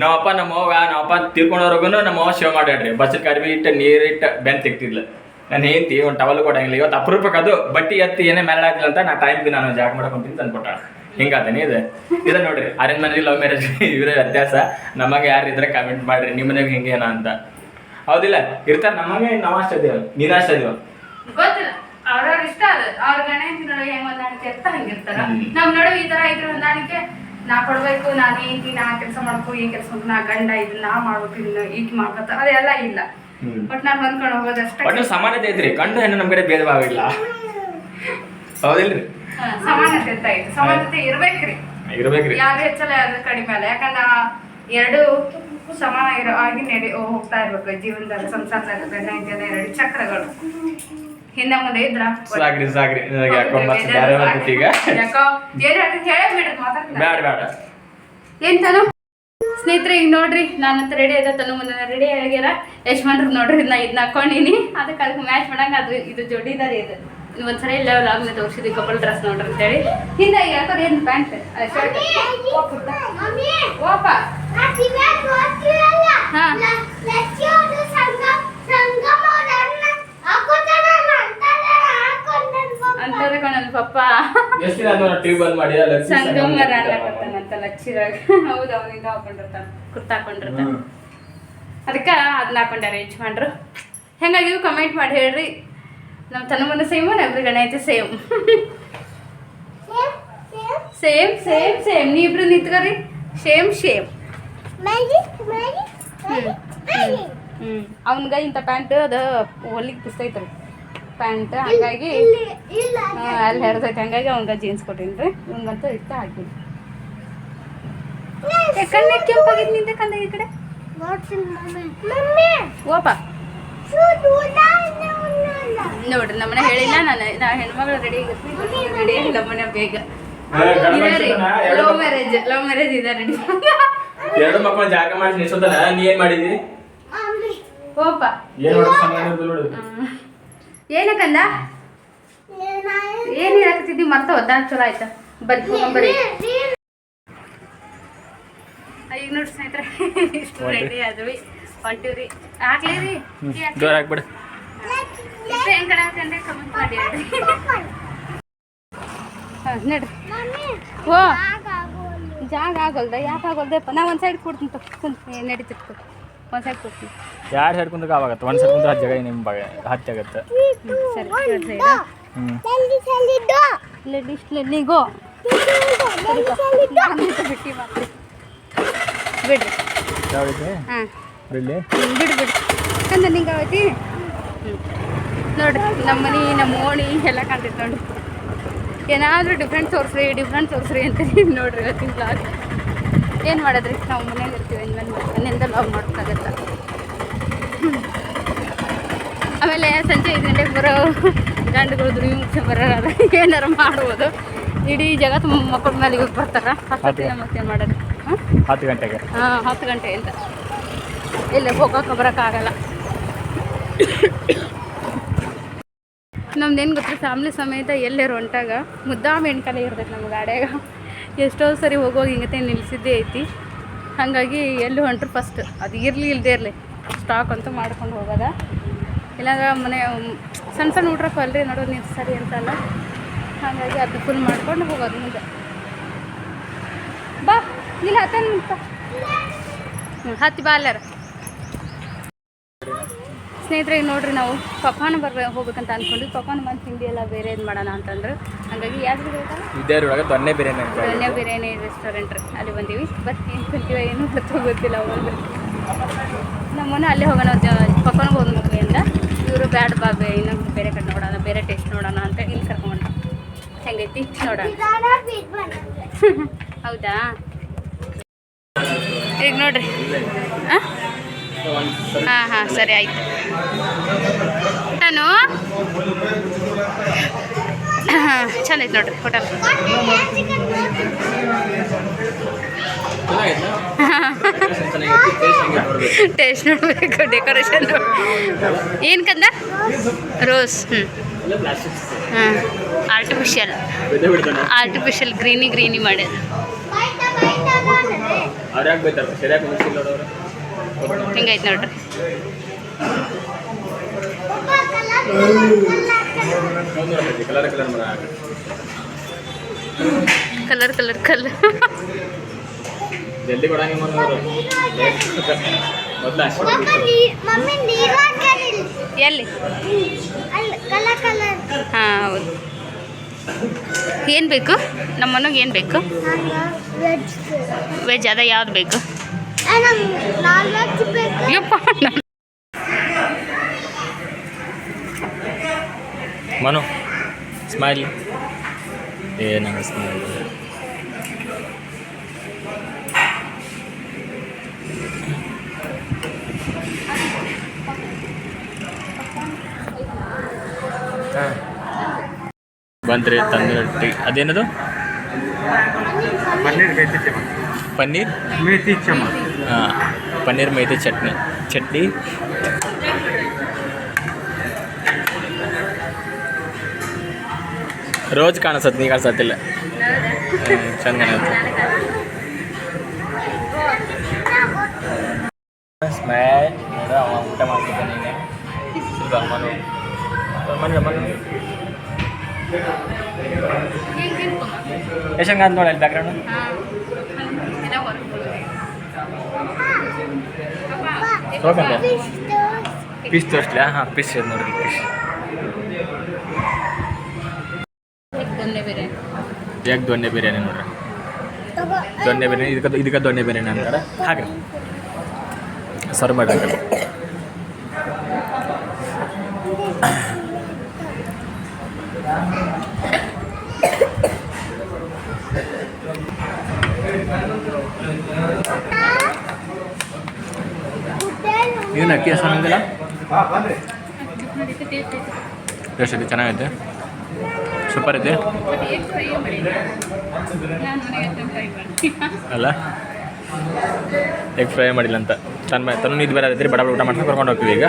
ನಮ್ಮಪ್ಪ ನಮ್ಮ ಅವ್ವ ನಮ್ಮಪ್ಪ ತೀರ್ಕೊಂಡವ್ರಿಗೂ ನಮ್ಮ ಅವ್ವ ಸೇವ್ ಮಾಡ್ಯಾಡ್ರಿ ಬಸ್ ಕಡಿಮೆ ಇಟ್ಟು ನೀರಿಟ್ಟು ಬೆನ್ ತೆಗ್ತಿದ್ಲು ನಾನು ಹೇಳ್ತಿ ಒಂದು ಟವಲ್ ಕೊಡಂಗಿಲ್ಲ. ಇವತ್ತು ಅಪರೂಪಕ್ಕೆ ಅದು. ಬಟ್ಟಿ ಎತ್ತಿ ಏನೇ ಮ್ಯಾರೇಜ್ ಆಗಿಲ್ಲ ಅಂತ ನಾ ಟೈಮ್ಗೆ ನಾನು ಜಾಗ ಮಾಡ್ಕೊಂತೀನಿ ತಂದು ಕೊಟ್ಟಾಳ ಹಿಂಗಾತೇನೆ ಇದು. ಇದೆ ನೋಡ್ರಿ ಅರೇಂಜ್ ಮ್ಯಾರೇಜ್ ಲವ್ ಮ್ಯಾರೇಜ್ ಇವರೇ ವ್ಯತ್ಯಾಸ. ನಮಗೆ ಯಾರು ಇದ್ರೆ ಕಮೆಂಟ್ ಮಾಡ್ರಿ. ನಿಮ್ಮ ಮನೆಗೆ ಹಿಂಗೇನ ಅಂತ. ಹೌದಿಲ್ಲ? ಇರ್ತಾರೆ ನಮಗೆ ನಾವು ಅಷ್ಟೇ ನೀನು ಅಷ್ಟೇ
ಅವ್ರವ್ರ ಇಷ್ಟ ಅದ. ಅವ್ರ ಗಣೇಶನ ನಡುವೆ ಹೆಂಗ್ ಹೊಂದಾಣಿಕೆ ಇರ್ತ ಹಂಗಿರ್ತಾರ. ನಮ್ ನಡುವೆ ಈ ತರ ಇದ್ರ ಹೊಂದಾಣಿಕೆ ನಾ ಕೊಡ್ಬೇಕು ನಾನು ఏంటి ನಾ ಕೆಲಸ ಮಾಡ್ಬೇಕು ಈ ಕೆಲಸ ನಾ ಗಂಡ ಇದ್ ನಾ ಮಾಡ್ಬೇಕು ಇದನ್ನ ಈಟ್ ಮಾಡ್ಬೇಕ ಅದೆಲ್ಲ ಇಲ್ಲ. ಬಟ್ ನಾನ್ ಹೊಂದ್ಕೊಂಡು ಹೋಗೋದಷ್ಟೇ
ಒಟ್ಟು ಸಮಾನತೆ ಐತ್ರಿ. ಗಂಡು ಹೆಣ್ಣು ನಮ್ ಕಡೆ ಭೇದ ಭಾವ ಇಲ್ಲ ಹೌದಿಲ್ರಿ
ಸಮಾನತೆ ಇರ್ತಾ ಸಮಾನತೆ ಇರ್ಬೇಕ್ರಿ.
ಇರ್ಬೇಕ್ರಿ.
ಯಾರು ಹೆಚ್ಚಲ್ಲ ಯಾರು ಕಡಿಮೆ ಅಲ್ಲ. ಯಾಕಂದ್ರೆ ಎರಡು ಸಮಾನ ಇರೋ ಆಗಿ ನಡಿ ಹೋಗ್ತಾ ಇರ್ಬೇಕು. ಜೀವನದಾಗ ಸಂಸಾರದಾಗ ಗಂಡ ಹೆಂಡತಿ ಎರಡು ಚಕ್ರಗಳು. ಹಿಂದೆ ಮುಂದೆ ಇದ್ರ
ನನಗೆ ಯಾಕೋ ಮಸ್ತ್ ಬೇರೆ ಬರ್ತೈತಿ ಈಗ
ಯಾಕೋ ಏನ್ ಹೇಳೇ ಮಾತಾಡ್ತೀನಿ. ಏನ್ ಸ್ನೇಹಿತರೆ ಈಗ ನೋಡ್ರಿ ನಾನಂತ ರೆಡಿ ಆದ ತನು? ಮುಂದೆ ರೆಡಿ ಆಗ್ಯಾರ ಯಜಮಾನ್ರು ನೋಡ್ರಿ ನಾ ಇದನ್ನ ಹಾಕೊಂಡಿನಿ. ಅದಕ್ಕೆ ಅದಕ್ಕೆ ಮ್ಯಾಚ್ ಮಾಡಂಗ ಅದು ಇದು ಜೋಡಿದಾರಿ ಇದು ಇದು ಒಂದ್ಸರಿ ಇಲ್ಲ ಲಾಗ್ನ ತೋರಿಸಿದ್ವಿ ಕಪಲ್ ಡ್ರೆಸ್ ನೋಡ್ರಿ ಅಂತೇಳಿ. ಹಿಂದೆ ಯಾಕೋ ಏನು ಪ್ಯಾಂಟ್ ಶರ್ಟ್
ಮಮ್ಮಿ
ಓಪ.
ಆ ತಿವ್ಯಾ ತೋರ್ಸಿರಲ್ಲ
ಹಾ.
ಲ- ಕಣ ಸಂಗ ಸಂಗಮೋದನ್ನ ಹಾಕೋತಾನ ಅಂತಾನೆ ಹಾಕೊಂಡ್ ನನ್ ಮಗ.
ಅಂತದಕ್ಕೆ ಒಂದೊಂದು
ಎಷ್ಟು ದಿನ ಆದ್ಮೇಲೆ ಟಿವಿ ಬಂದ್ ಮಾಡಿ ಸಂಗಮ
ಸಂಗಮರ. ಅನ್ನಕತ್ತಾನಂತ ಲಕ್ಷಿದಾಗ ಹೌದು ಅವನಿಂದ ಹಾಕೊಂಡಿರ್ತಾನ. ಕುರ್ತಾ ಹಾಕೊಂಡಿರ್ತಾನ. ಅದಕ್ಕೆ ಅದನ್ನ ಹಾಕೊಂಡು ಅರೇಂಜ್ ಮಾಡ್ರು. ಹೆಂಗಾಗಿ ಕಮೆಂಟ್ ಮಾಡಿ ಹೇಳ್ರಿ. ನಮ್ಮ ತನಮನ ನಬ್ರಿ ಗಣ ಐತೆ ಸೇಮ್ ಸೇಮ್ ಸೇಮ್ ಸೇಮ್ ನೀ ಇಬ್ರು ನಿಂತ್ಕೊರಿ. ಸೇಮ್ ಸೇಮ್ ಹ್ಞೂ ಅವನ್ಗ ಇಂಥ ಪ್ಯಾಂಟ್ ಅದು ಹೊಲಿಗೆ ಬಿಸ್ತೈತ್ರಿ. ಪ್ಯಾಂಟ್ ಹಂಗಾಗಿ ಅಲ್ಲಿ ಹೆರ್ದೈತೆ. ಹಂಗಾಗಿ ಅವಂಗ ಜೀನ್ಸ್ ಕೊಟ್ಟೀನಿ ರೀ ಇವಂಗಂತೂ ಇಷ್ಟ ಹಾಕಿನಿ ಕಣ್ಣೆ ಕೆಂಪಾಗಿದ್ ನಿಂದೆ ಕಂದ ಈ ಕಡೆ.
ನೋಡ್ತೀನಿ ಮಮ್ಮಿ ಮಮ್ಮಿ!
ಓಪ. ನೋಡ್ರಿ ನಮ್ಮನೆ ಹೇಳಿಲ್ಲ ನಾನು. ನಾ ಹೆಣ್ಮಗಳು ರೆಡಿ ರೆಡಿ ಆಗಿಲ್ಲ ಮನೆ ಬೇಗ. ಲವ್ ಮ್ಯಾರೇಜ್ ಲವ್ ಮ್ಯಾರೇಜ್ ಇದೆ ರೆಡಿ
ಎರಡು ಮಕ್ಕಳ ಜಾಗ ಮಾಡಿ ನಿಲ್ಸೋದಲ್ಲ ನೀ ಏನ್ ಮಾಡಿದಿ?
ಓಪ.
ಏನ್ ನೋಡು.
ಏನಕ್ಕಂದ ಏನ್ ಮರ್ತ ಹೋದ ಚಲೋ ಆಯ್ತಾ. ಬರ್ರಿ ಹೋಗಂಬರ್ರಿ ಈಗ ನೋಡಿ ಸ್ನೇಹಿತರೆ. ಇಷ್ಟು ರೆಡಿ ಆದ್ವಿ. ಹೊಂಟಿವ್ರಿ ಹಾಕ್ಲಿ ರೀ.
ದೂರ ಹಾಕ್ಬಿಡು
ಇಷ್ಟ ಹೆಂಗ್ ಕಡೆ ಹಾಕಂದ್ರೆ ಕಮೆಂಟ್ ಮಾಡಿ ಹೇಳ್ರಿ. ಹಾಂ ನಡ್ರಿ
ಮಮ್ಮಿ
ಓ.
ಆಗಾಗೋಲ್ಲ
ಜಾಗ ಆಗೋಲ್ದ? ಯಾಕೆ ಆಗೋಲ್ದಪ್ಪ? ನಾ ಒಂದು ಸೈಡ್ ಕೊಡ್ತೀನಿ ಕುಂತ ನಡೀತಿತ್ತು ಒಂದು ಸೈಡ್
ಯಾರು ಸೈಡ್ ಕುಂದ್ರೆ ಆವಾಗತ್ತೆ ಒಂದ್ ಸೈಡ್ ಕುಂದ್ರೆ ಹತ್ತು ಜಾಗ ನಿಮ್ಮ ಬಗ್ಗೆ ಹತ್ತಿ ಆಗತ್ತೆ
ಸರಿ ಎರಡು ಸೈಡ್ ಬಿಟ್ಟು ಬಿಡ್ರಿ. ಹಾಂ.
ಬಿಡ್ಲಿ.
ಬಿಡು ಬಿಡು. ಕಂದ ನಿಂಗೆ ಅವೈತಿ ನೋಡ್ರಿ ನಮ್ಮ ಮನೆ ನಮ್ಮ ಓಣಿ ಎಲ್ಲ ಕಾಣ್ತೈತೆ ನೋಡ್ರಿ ಏನಾದರೂ ಡಿಫ್ರೆಂಟ್ ತೋರಿಸ್ರಿ ಡಿಫ್ರೆಂಟ್ ತೋರಿಸ್ರಿ ಅಂತ ನೋಡ್ರಿ ಇವತ್ತಿನ ಬ್ಲಾಗ್ ಏನು ಮಾಡಿದ್ರಿ? ನಾವು ಮನೇಲಿ ಇರ್ತೀವಿ ಇನ್ಮೇಲೆ ಮನೆಯಿಂದ ಲವ್ ಮಾಡೋಕ್ಕಾಗತ್ತ? ಆಮೇಲೆ ಸಂಜೆ ಐದು ಗಂಟೆಗೆ ಬರೋ ಗಂಡುಗಳು ದುಡಿಮೆ ಬರೋಲ್ಲ ಏನಾರು ಮಾಡ್ಬೋದು. ಇಡೀ ಜಗತ್ತು ಮಕ್ಕಳ ಮೇಲೆ ಇವಾಗ ಬರ್ತಾರೆ. ಮತ್ತೆ ಮತ್ತೇನು ಮಾಡೋದು. ಹಾಂ?
ಹತ್ತು ಗಂಟೆಗೆ.
ಹಾಂ ಹತ್ತು ಗಂಟೆಯಿಂದ. ಇಲ್ಲ ಹೋಗೋಕೆ ಬರೋಕ್ಕಾಗಲ್ಲ. ನಮ್ದೇನು ಗೊತ್ತಿಲ್ಲ ಫ್ಯಾಮ್ಲಿ ಸಮೇತ ಎಲ್ಲರೂ ಹೊಂಟಾಗ ಮುದ್ದಾಮ ಎಣ್ಕಲೆ ಇರ್ತೈತೆ ನಮ್ಮ ಗಾಡ್ಯಾಗ ಎಷ್ಟೋ ಸರಿ ಹೋಗುವಾಗ ಹಿಂಗತೆ ನಿಲ್ಲಿಸಿದ್ದೇ ಐತಿ. ಹಾಗಾಗಿ ಎಲ್ಲಿ ಹೊಂಟ್ರು ಫಸ್ಟ್ ಅದು ಇರಲಿ ಇಲ್ಲದೇ ಇರಲಿ. ಸ್ಟಾಕ್ ಅಂತೂ ಮಾಡ್ಕೊಂಡು ಹೋಗೋದ. ಇಲ್ಲಾಂದ್ರೆ ಮನೆ ಸಣ್ಣ ಸಣ್ಣ ಹುಡ್ರಕ್ಕೆ ಅಲ್ರಿ ನೋಡೋ ನೀರು ಸರಿ ಅಂತಲ್ಲ ಹಾಗಾಗಿ ಅದು ಫುಲ್ ಮಾಡ್ಕೊಂಡು ಹೋಗೋದು ಮುಂದೆ. ಬಾ, ಇಲ್ಲಿ ಹತ್ತ ಬಾ ಅಲ್ಲಾರ. ಸ್ನೇಹಿತರೆ ಈಗ ನೋಡ್ರಿ ನಾವು ಪಪ್ಪಾನ ಬರ್ಬೇ ಹೋಗ್ಬೇಕಂತ ಅಂದ್ಕೊಂಡ್ವಿ ಪಪ್ಪಾನ ಬಂದು ತಿಂಡಿ ಎಲ್ಲ ಬೇರೆ ಏನು ಮಾಡೋಣ ಅಂತಂದ್ರು. ಹಾಗಾಗಿ ಯಾವ್ದು
ಒಳಗೆ ದೊನ್ನೆ ಬಿರಿಯಾನಿ ಅಂತ
ಧನ್ಯ ಬಿರಿಯಾನಿ ರೆಸ್ಟೋರೆಂಟ್ ಅಲ್ಲಿ ಬಂದೀವಿ. ಬಟ್ ಏನು ತಿಂತೀವ ಏನು ಗೊತ್ತೋ ಗೊತ್ತಿಲ್ಲ ಹೋದ್ರೆ ನಮ್ಮನ್ನ ಅಲ್ಲೇ ಹೋಗೋಣ ಪಪ್ಪಾನ ಹೋಗ್ಬೇಕು ಅಂತ ಇವರು ಬ್ಯಾಡ ಬಾಬೆ ಇನ್ನೊಂದು ಬೇರೆ ಕಡೆ ನೋಡೋಣ ಬೇರೆ ಟೇಸ್ಟ್ ನೋಡೋಣ ಅಂತ ಇಲ್ಲಿ ಕರ್ಕೊಂಡು ಹೆಂಗೈತಿ? ನೋಡೋಣ. ಹೌದಾ? ಈಗ ನೋಡ್ರಿ. ಹಾಂ ಹಾಂ ಹಾಂ ಸರಿ ಆಯ್ತು. ನಾನು ಹಾಂ ಚಂದ ಐತೆ ನೋಡ್ರಿ ಹೋಟೆಲ್ ಟೇಸ್ಟ್ ನೋಡ್ಬೇಕು ಡೆಕೋರೇಷನ್ ಏನು ಕಂದ? ರೋಸ್ ಹ್ಞೂ ಹಾಂ ಆರ್ಟಿಫಿಷಿಯಲ್ ಆರ್ಟಿಫಿಷಿಯಲ್ ಗ್ರೀನಿ ಗ್ರೀನಿ ಮಾಡ್ಯಾರ ಹಿಂಗೈತೆ ನೋಡ್ರಿ?
ಕಲರ್
ಕಲರ್ ಕಲರ್ ಜಲ್ದಿ
ಎಲ್ಲಿ?
ಅಲ್ಲಿ ಕಲರ್ ಕಲರ್.
ಹಾಂ ಹೌದು. ಏನು ಬೇಕು? ನಮ್ಮ ಮನೆಗೆ ಏನು ಬೇಕು?
ವೆಜ್
ವೆಜ್ ಅದ ಯಾವ್ದು ಬೇಕು?
ಮನು ಸ್ಮೈಲ್ ಏನ ನಂಗೆ ಸ್ಮೈಲ್ ಬಂದ್ರಿ ತಂದೂರಿ ರೊಟ್ಟಿ. ಅದೇನದು?
ಪನ್ನೀರ್ ಮೇಥಿ ಚಮ
ಪನ್ನೀರ್?
ಮೇಥಿ ಚಮ
ಹಾಂ ಪನ್ನೀರ್ ಮೈದೆ ಚಟ್ನಿ ಚಟ್ನಿ ರೋಜ್ ಕಾಣಿಸತ್ ನೀ ಕಾಣಿಸತ್ತಿಲ್ಲ ಚಂದ ಕಾಣತ್ತೆ ಸ್ಮೈಲ್ ನೋಡು ಅವ ಊಟ ಮಾಡ್ತಿದ್ದಾನೆ ನೀನೆ ಸ್ವಲ್ಪ ಮನು ಮನು ಮನು ಎಷ್ಟು ಅಂತ ನೋಡಿ ಅಲ್ಲಿ ಬ್ಯಾಕ್ಗ್ರೌಂಡ್ ಹೋಗಂತೆ ಪೀಸ್ ತೋರಿಸ್ಲಾ ಹಾಂ ಪೀಸ್ ನೋಡ್ರಿ ಪೀಸ್
ದೊನ್ನೆ ಬಿರಿಯಾನಿ
ನೋಡ್ರಿ ದೊಣ್ಣೆ ಬಿರಿಯಾನಿ ಇದಕ್ಕೆ ಇದಕ್ಕೆ ದೊಣ್ಣೆ ಬಿರಿಯಾನಿ ಅಂತಾರೆ ಹಾಗೆ ಸರ್ವ್ ಮಾಡಿ ಏನು ಅಕ್ಕಿ ಟೇಸ್ಟ್ ಐತಿ, ಚೆನ್ನಾಗೈತೆ. ಸೂಪರ್ ಐತೆ. ಅಲ್ಲ? ಎಗ್ ಫ್ರೈ ಮಾಡಿಲ್ಲ ಅಂತ. ತನ್ನ ತನ್ನ ಇದು ಬೇರೆ ಆಗೈತೆ ಬಡ ಊಟ ಮಾಡ್ಕೊಂಡು ಕರ್ಕೊಂಡು ಹೋಗ್ತೀವಿ ಈಗ.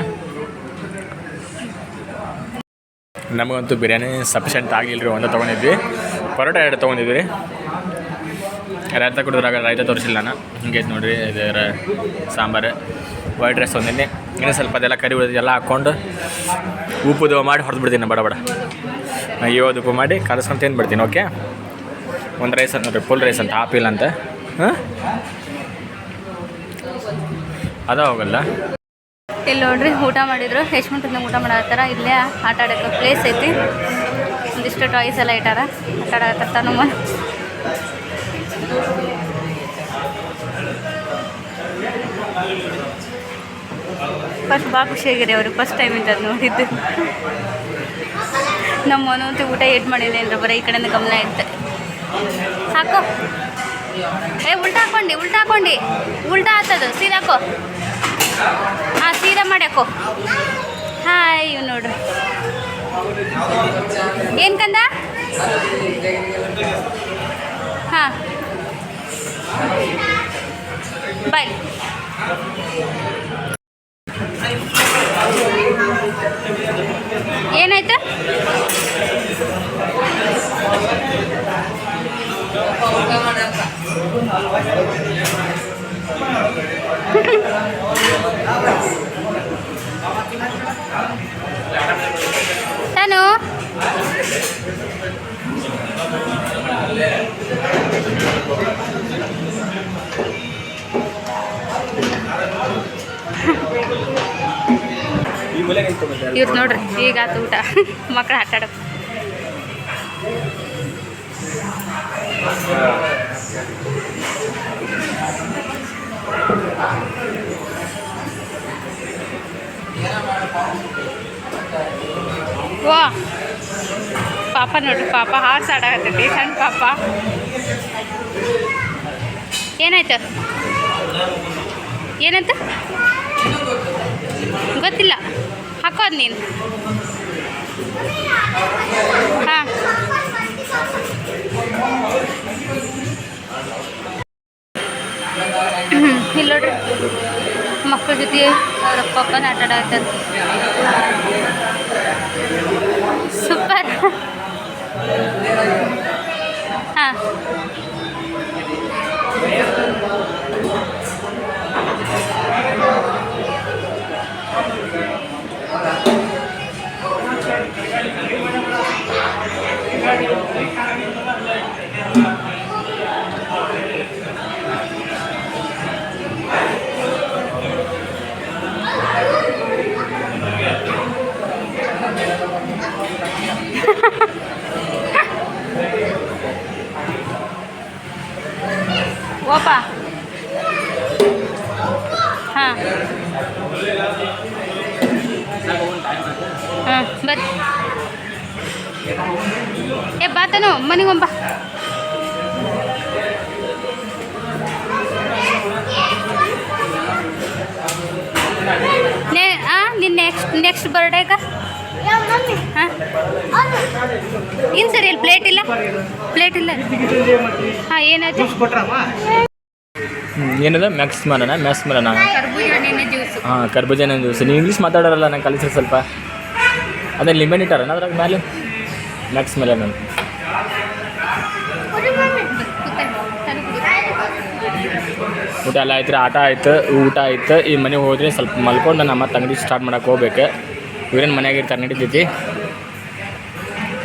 ನಮಗಂತೂ ಬಿರಿಯಾನಿ ಸಫಿಷಿಯೆಂಟ್ ಆಗಿಲ್ಲ ರೀ ಒಂದು ತೊಗೊಂಡಿದ್ವಿ. ಪರೋಟ ಎರಡು ತೊಗೊಂಡಿದ್ವಿ ರೀ. ರಾಯ್ತ ಕುಡಿದ್ರಾಗ ರೈತ ತೋರಿಸಿಲ್ಲ ನಾನು. ಹಿಂಗೈತೆ ನೋಡಿರಿ ಇದು ಸಾಂಬಾರು. ವೈಟ್ ರೈಸ್ ಒಂದಿನಿ ಇನ್ನೂ ಸ್ವಲ್ಪ ಅದೆಲ್ಲ ಕರಿ ಉಳಿದು ಎಲ್ಲ ಹಾಕ್ಕೊಂಡು ಉಪ್ಪು ದೋ ಮಾಡಿ ಹೊಡೆದು ಬಿಡ್ತೀನಿ ಬಡ ಬಡ. ಅಯ್ಯೋ ಉಪ್ಪು ಮಾಡಿ ಕಲಸ್ಕೊಂಡು ತಿಂದು ಬಿಡ್ತೀನಿ ಓಕೆ ಒಂದು ರೈಸ್ ಅಂತ ನೋಡಿರಿ ಫುಲ್ ರೈಸ್ ಅಂತ ಇಲ್ಲ ಅಂತ. ಹಾಂ? ಅದ ಹೋಗಲ್ಲ.
ಇಲ್ಲಿ ನೋಡ್ರಿ, ಊಟ ಮಾಡಿದ್ರು. ಗಂಟೆ ಊಟ ಮಾಡತ್ತಾರ ಇಲ್ಲೇ ಆಟ ಆಡೋಕೆ ಪ್ಲೇಸ್ ಐತಿ. ಒಂದಿಷ್ಟು ಟಾಯ್ಸ್ ಎಲ್ಲ ಇಟ್ಟಾರ, ಆಟ ಆಡಕತ್ತಾರ ಫಸ್ಟ್ ಭಾಳ ಖುಷಿಯಾಗಿದೆ ಅವರು ಫಸ್ಟ್ ಟೈಮ್ ಇಂದ ನೋಡಿದ್ದು. ನಮ್ಮ ಮನವಂತೂ ಊಟ ಏಟ್ ಮಾಡಿದೆ ಅಂದ್ರೆ ಬರೀ ಈ ಕಡೆಯಿಂದ ಗಮನ ಇರುತ್ತೆ ಹಾಕೋ ಏ, ಉಲ್ಟಾ ಹಾಕೊಂಡು ಉಲ್ಟಾ ಹಾಕೊಂಡು. ಉಲ್ಟಾ ಹಾಕೋ. ಹಾಂ ಸೀದಾ ಮಾಡ್ಯಾಕೋ ಹಾಯ್ ಇವ್ ನೋಡು. ಏನು ಕಂದ? ಹಾಂ. ಬಾಯ್. ಏನಾಯ್ತು? ತಾನು? ಇವ್ರು ನೋಡ್ರಿ ಈಗ ಆತು ಊಟ. ಮಕ್ಕಳು ಆಟ ಆಡೋದು ವಾ. ಪಾಪ ನೋಡ್ರಿ, ಪಾಪ ಹಾರ್ಸ್ ಆಡಕತ್ತೈತಿ, ಸಣ್ಣ ಪಾಪ. ಏನಾಯ್ತು? ಏನಂತ ಗೊತ್ತಿಲ್ಲ. ಹಾಕೋದು ನೀನು. ಹಾಂ. ಇಲ್ಲ ನೋಡ್ರಿ. ಮಕ್ಕಳ ಜೊತೆ ಅವ್ರ ಪಪ್ಪನ ಆಟ ಆಡತ್ತಾರ ಸೂಪರ್. ಹಾಂ. ಓಪ ಹಾಂ ಹಾಂ ಬರ್ರಿ ಏ ಬಾತನು ಮನೆಗೊಂಬ ನೇ ಆ ನಿನ್ನ ನೆಕ್ಸ್ಟ್ ನೆಕ್ಸ್ಟ್ ಬರ್ಡೇಗ
ಮಮ್ಮಿ
ಹಾಂ? ಏನು ಸರ್ ಇಲ್ಲಿ ಪ್ಲೇಟ್ ಇಲ್ಲ? ಪ್ಲೇಟ್ ಇಲ್ಲ. ಹಾಂ ಏನಾಯ್ತು?
ಏನದ ಮ್ಯಾಕ್ಸ್ ಮರನ ಮ್ಯಾಕ್ಸ್ ಮರನ
ಕರ್ಬೂಜ ಹಣ್ಣಿನ ಜ್ಯೂಸು
ಹಾಂ ಕರ್ಬೂಜನ ಜ್ಯೂಸ್ ನೀವು ಇಂಗ್ಲೀಷ್ ಮಾತಾಡೋರಲ್ಲ ನಂಗೆ ಕಲಿಸಿ ಸ್ವಲ್ಪ. ಅದೇ ಲಿಮನ್ ಇಟ್ಟಾರನ ಅದ್ರಾಗ ಮೇಲೆ ಮ್ಯಾಕ್ಸ್ ಮೇಲೆ ನಾನು.
ಮಮ್ಮಿ
ಊಟ ಎಲ್ಲ ಆಯ್ತು ರೀ ಆಟ ಆಯ್ತು ಊಟ ಆಯ್ತು. ಈ ಮನೆಗೆ ಹೋದ್ರೆ ಸ್ವಲ್ಪ ಮಲ್ಕೊಂಡು ನಾನು ಮತ್ತೆ ಅಂಗಡಿ ಸ್ಟಾರ್ಟ್ ಮಾಡಕ್ಕೆ ಹೋಗ್ಬೇಕು. ಇವ್ರೇನು ಮನೆಯಾಗ ಇರ್ತಾರೆ ನಡೀತೈತಿ?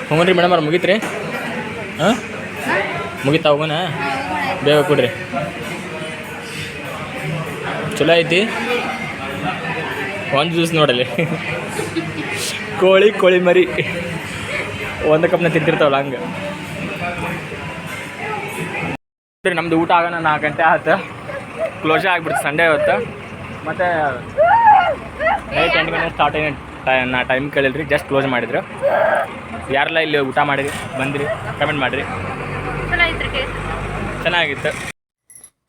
ಹ್ಞೂ ರೀ ಮೇಡಮ್ ಅವ್ರು ಮುಗೀತು ರೀ ಹಾಂ? ಮುಗಿತಾ ಹೋಗೋಣ? ಬೇಗ ಕೊಡ್ರಿ. ಚಲೋ ಐತಿ? ಒಂದು ಜ್ಯೂಸ್ ನೋಡಲಿ ಕೋಳಿ ಕೋಳಿ ಮರಿ. ಒಂದು ಕಪ್ನ ತಿಂತಿರ್ತಾವಲ್ಲ ಹಂಗೆ. ನಮ್ದು ಊಟ ಆಗೋಣ, ನಾಲ್ಕು ಗಂಟೆ ಆಯ್ತು ಕ್ಲೋಸ್ ಆಗ್ಬಿಡ್ತು ಸಂಡೇ ಇವತ್ತು ಮತ್ತು ನೈಟ್ ಎಂಟು ಗಂಟೆ ಸ್ಟಾರ್ಟ್ ಏನು ನಾ ಟೈಮ್ ಕೇಳಿಲ್ರಿ ಜಸ್ಟ್ ಕ್ಲೋಸ್ ಮಾಡಿದ್ರು. ಯಾರೆಲ್ಲ ಇಲ್ಲಿ ಊಟ ಮಾಡಿರಿ ಬಂದಿರಿ ಕಮೆಂಟ್ ಮಾಡಿರಿ. ಚೆನ್ನಾಗಿತ್ತು.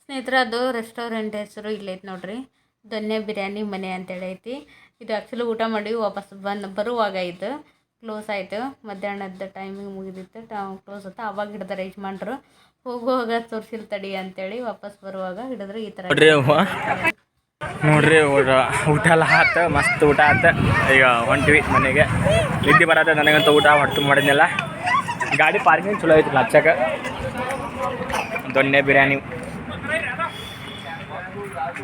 ಸ್ನೇಹಿತರೆ ಅದು ರೆಸ್ಟೋರೆಂಟ್ ಹೆಸರು ಇಲ್ಲೈತೆ ನೋಡ್ರಿ. ಧನ್ಯ ಬಿರಿಯಾನಿ ಮನೆ ಅಂತೇಳಿ ಐತಿ. ಇದು ಆ್ಯಕ್ಚುಲಿ ಊಟ ಮಾಡಿ ವಾಪಸ್ ಬಂದು ಬರುವಾಗ ಇದು ಕ್ಲೋಸ್ ಆಯಿತು. ಮಧ್ಯಾಹ್ನದ ಟೈಮಿಗೆ ಮುಗಿದಿತ್ತು. ಕ್ಲೋಸ್ ಆಯ್ತು. ಅವಾಗ ಹಿಡ್ದಾರೆ ಯಜಮಾನ್ರು. ಹೋಗುವಾಗ ತೋರಿಸಿಲ್ ತಡಿ ಅಂತೇಳಿ ವಾಪಸ್ ಬರುವಾಗ ಹಿಡಿದ್ರೆ ಈ ಥರ
ನೋಡ್ರಿ ಊಟ ಎಲ್ಲ ಆತ ಮಸ್ತ್ ಊಟ ಆತ. ಈಗ ಹೊಂಟಿವಿ ಮನೆಗೆ. ನಿದ್ದೆ ಬರತ್ತೆ ನನಗಂತ ಊಟ ಹೊಟ್ಟು ಮಾಡಿದ್ನೆಲ್ಲ. ಗಾಡಿ ಪಾರ್ಕಿಂಗ್ ಚಲೋ ಐತಿ ಹಚ್ಚಕ ದೊಣ್ಣೆ ಬಿರಿಯಾನಿ.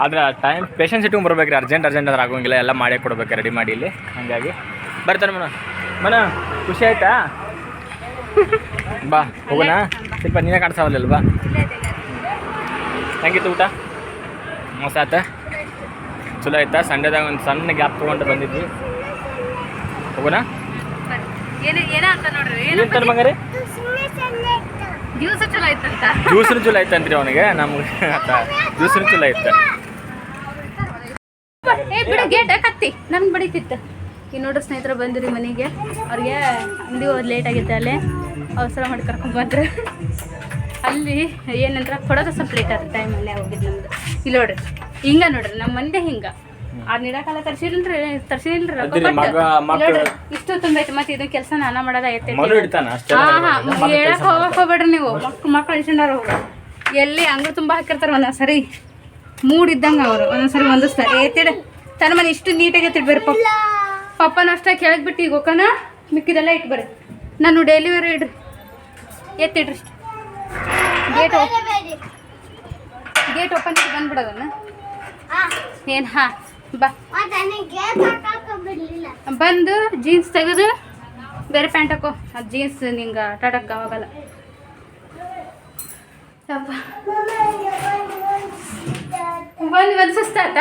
ಆದ್ರೆ ಟೈಮ್ ಪೇಷನ್ಸ್ ಬರ್ಬೇಕು ಬರ್ಬೇಕ್ರಿ ಅರ್ಜೆಂಟ್ ಅರ್ಜೆಂಟ್ ಅಂದ್ರೆ ಆಗೋಂಗಿಲ್ಲ. ಎಲ್ಲ ಮಾಡೇ ಕೊಡ್ಬೇಕು ರೆಡಿ ಮಾಡಿ ಇಲ್ಲಿ. ಹಾಗಾಗಿ. ಬರ್ತಾನೆ ಮನ. ಮನ ಖುಷಿ ಆಯ್ತಾ? ಬಾ ಹೋಗೋಣ. ಸ್ವಲ್ಪ ನೀನೇ ಕಾಣಿಸ್ತಾವಲ್ಲ ಬಾ ಹೆಂಗಿತ್ತು ಊಟ? ಮೋಸ ಆತ? ಚಲೋ ಆಯ್ತಾ? ಸಂಡೇದಾಗ ಒಂದು ಸಣ್ಣ ಗ್ಯಾಪ್ ತೊಗೊಂಡು ಬಂದಿದ್ವಿ. ಹೋಗೋಣ?
ಏನು ಏನ ಅಂತ ನೋಡ್ರಿ
ಏನು ತನ್ನ ಮಗರಿ.
ಜ್ಯೂಸ್ ಚಲೋ ಐತಂತ
ಜ್ಯೂಸ್ನು ಚಲೋ ಐತಂತ್ರಿ ಅವನಿಗೆ ನಮ್ಗೆ ಜ್ಯೂಸ್ನು ಚಲೋ
ಏ ಬಿಡು ಗೇಟ್ ಕತ್ತಿ. ನನ್ಗೆ ಬಡಿತಿತ್ತು ಈಗ ನೋಡ್ರಿ ಸ್ನೇಹಿತರು ಬಂದಿರಿ ಮನೆಗೆ. ಅವ್ರಿಗೆ ಅಂಗಡಿ ಹೋದ್ ಲೇಟ್ ಆಗೈತೆ ಅಲ್ಲೇ. ಅವಸರ ಮಾಡಿ ಕರ್ಕೊಂಡ್ ಬಂದ್ರು. ಅಲ್ಲಿ ಏನಂತ ಕೊಡೋದು ಸ್ವಲ್ಪ ಲೇಟ್ ಆಗುತ್ತೆ ಟೈಮಲ್ಲೇ ಹೋಗಿದ್ದು ನಮ್ದು. ಇಲ್ಲಿ ನೋಡ್ರಿ. ಹಿಂಗ ನೋಡ್ರಿ ನಮ್ಮ ಮಂದಿ ಹಿಂಗ. ಆ ನೀಡಕ್ಕೆಲ್ಲ ತರ್ಸಿಲ್ರಿ ತರ್ಸಿಲ್ರಿ ಇಷ್ಟು ತುಂಬೈತಿ ಮತ್ತೆ ಇದು ಕೆಲಸ ನಾನ ಮಾಡೋದ ಐತೆ ಹಾ ಹಾ ಹೇಳಕ್ ಹೋಗಕ್ ಹೋಗ್ಬೇಡ್ರಿ ನೀವು. ಮಕ್ಳು ಮಕ್ಳು ಇಳ್ಸ್ಕೊಂಡಾರ ಅವ್ರು ಎಲ್ಲಿ ಹಂಗ ತುಂಬಾ ಹಾಕಿರ್ತಾರ ಒಂದೊಂದ್ಸರಿ. ಮೂಡ್ ಇದ್ದಂಗ ಅವರು. ಒಂದೊಂದ್ಸರಿ ಹೊಂದಿಸ್ತಾರೆ. ಏತಿಡ ತನ್ನ ಮನೆ ಇಷ್ಟು ನೀಟಾಗಿ ಎತ್ತಿಡ್ಬೇರಿ ಪಪ್ಪ. ಪಪ್ಪನ ಅಷ್ಟ ಕೆಳಗೆ ಬಿಟ್ಟು ಈಗ ಹೋಗೋಣ ಮಿಕ್ಕಿದೆಲ್ಲ ಇಟ್ಬರ್ರಿ ನಾನು ಡೆಲಿವರಿ ಇಡ್ರಿ ಎತ್ತಿಡ್ರಿ ಗೇಟ್. ಗೇಟ್ ಓಪನ್ ಬಂದ್ಬಿಡೋದನ್ನ. ಏನು, ಹಾ, ಬಾ. ಬಂದು ಜೀನ್ಸ್ ತೆಗೆದು, ಬೇರೆ ಪ್ಯಾಂಟ್ ಹಾಕೋ. ಅದು ಜೀನ್ಸ್ ನಿಂಗೆ ಟಾಟಕ್ಕೆ ಆವಾಗಲ್ಲ ಒಂದು ಬಂದು ಸುಸ್ತಾತ?